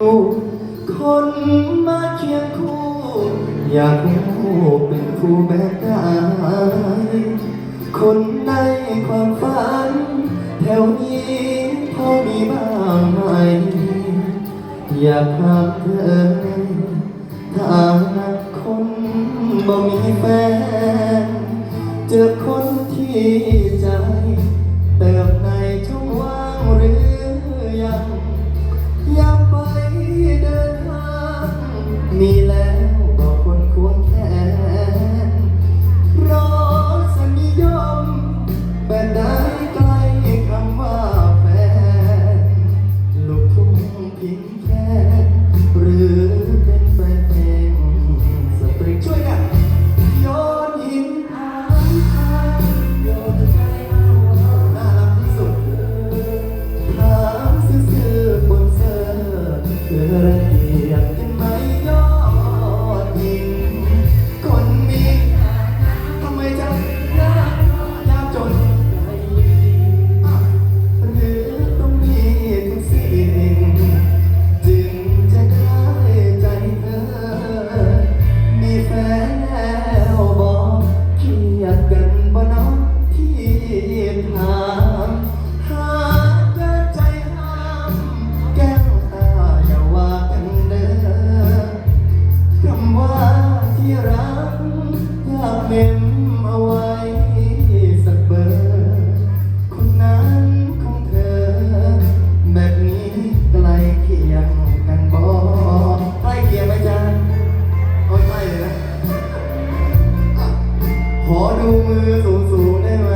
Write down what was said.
คนมาเคียงคู่ อยากคู่เป็นคู่แบบไหนคนในความฝัน แถวนี้พอมีบ้างไหม อยากถามเธอถ้าคนบ่มีแฟน เจอคนที่ใจเติบใน ห มมเอาไว้สักเบอร์คนนั้นของเธอ แบบนี้ใกล้เคียงกันบ่ใกล้เคียงไหมจ๊ะโอ้ยไม่เลยนะอะขอดูมือสูงๆได้ไหม